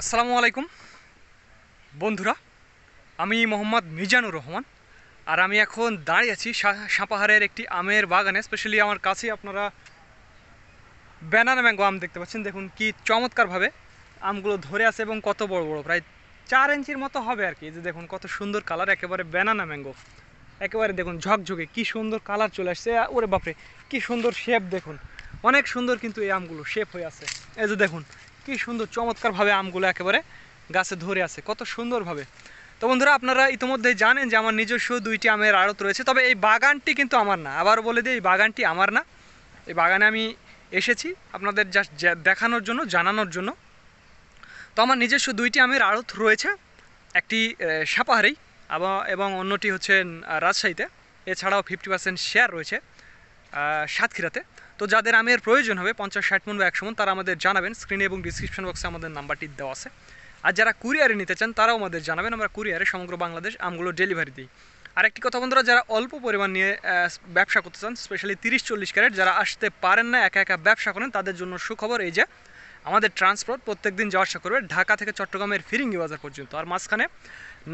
আসসালামু আলাইকুম। বন্ধুরা, আমি মোহাম্মদ মিজানুর রহমান আর আমি এখন দাঁড়িয়ে আছি সাপাহারের একটি আমের বাগানে স্পেশালি আমার কাছেই আপনারা ব্যানানা ম্যাঙ্গো আম দেখতে পাচ্ছেন। দেখুন কি চমৎকারভাবে আমগুলো ধরে আছে এবং কত বড় বড়, প্রায় চার ইঞ্চির মতো হবে আর কি। যে দেখুন কত সুন্দর কালার একেবারে ব্যানানা ম্যাঙ্গো একেবারে দেখুন ঝকঝকে, কি সুন্দর কালার চলে আসছে। ওরে বাপরে, কি সুন্দর শেপ দেখুন। অনেক সুন্দর কিন্তু এই আমগুলো শেপ হয়ে আছে। এই যে দেখুন কি সুন্দর চমৎকারভাবে আমগুলো একেবারে গাছে ধরে আছে, কত সুন্দরভাবে। তো বন্ধুরা, আপনারা ইতিমধ্যে জানেন যে আমার নিজস্ব দুইটি আমের আড়ত রয়েছে, তবে এই বাগানটি কিন্তু আমার না। আবার বলে দিই, এই বাগানটি আমার না। এই বাগানে আমি এসেছি আপনাদের জাস্ট দেখানোর জন্য, জানানোর জন্য। তো আমার নিজস্ব দুইটি আমের আড়ত রয়েছে, একটি সাপাহারেই এবং অন্যটি হচ্ছে রাজশাহীতে। এছাড়াও ফিফটি পার্সেন্ট শেয়ার রয়েছে। সাতক্ষীরাতে। তো যাদের আমের প্রয়োজন হবে পঞ্চাশ, ষাট মন বা একশো মন, তারা আমাদের জানাবেন। স্ক্রিনে এবং ডিসক্রিপশন বক্সে আমাদের নাম্বারটি দেওয়া আছে। আর যারা কুরিয়ারে নিতে চান, তারাও আমাদের জানাবেন। আমরা কুরিয়ারে সমগ্র বাংলাদেশ আমগুলো ডেলিভারি দিই। আরেকটি কথা বন্ধুরা, যারা অল্প পরিমাণ নিয়ে ব্যবসা করতে চান স্পেশালি তিরিশ চল্লিশ ক্যারেট, যারা আসতে পারেন না, একা একা ব্যবসা করেন, তাদের জন্য সুখবর এই যে, আমাদের ট্রান্সপোর্ট প্রত্যেক দিন যাওয়া আসা করবে ঢাকা থেকে চট্টগ্রামের ফিরিঙ্গি বাজার পর্যন্ত। আর মাঝখানে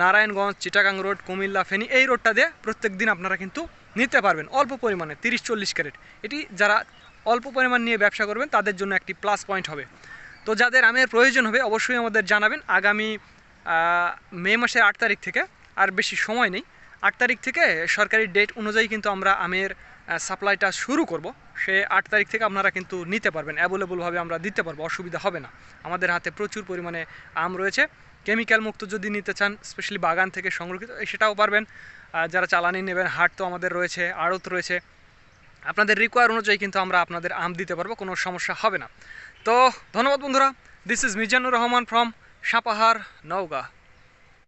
নারায়ণগঞ্জ, চিটাগাং রোড, কুমিল্লা, ফেনী, এই রোডটা দিয়ে প্রত্যেক দিন আপনারা কিন্তু নিতে পারবেন অল্প পরিমাণে, তিরিশ চল্লিশ ক্যারেট। এটি যারা অল্প পরিমাণ নিয়ে ব্যবসা করবেন, তাদের জন্য একটি প্লাস পয়েন্ট হবে। তো যাদের আমের প্রয়োজন হবে, অবশ্যই আমাদের জানাবেন। আগামী মে মাসের আট তারিখ থেকে, আর বেশি সময় নেই। আট তারিখ থেকে সরকারি ডেট অনুযায়ী কিন্তু আমরা আমের সাপ্লাইটা শুরু করব। সে আট তারিখ থেকে আপনারা কিন্তু নিতে পারবেন। অ্যাভেলেবলভাবে আমরা দিতে পারব, অসুবিধা হবে না। আমাদের হাতে প্রচুর পরিমাণে আম রয়েছে। কেমিক্যাল মুক্ত যদি নিতে চান স্পেশালি বাগান থেকে সংরক্ষিত সেটাও পারবেন। যারা চালানি নেবেন, হাট তো আমাদের রয়েছে, আড়ত রয়েছে, আপনাদের রিকোয়ার অনুযায়ী কিন্তু আমরা আপনাদের আম দিতে পারব, কোনো সমস্যা হবে না। তো ধন্যবাদ বন্ধুরা this is Mizanur Rahman from Sapahar Naogaon.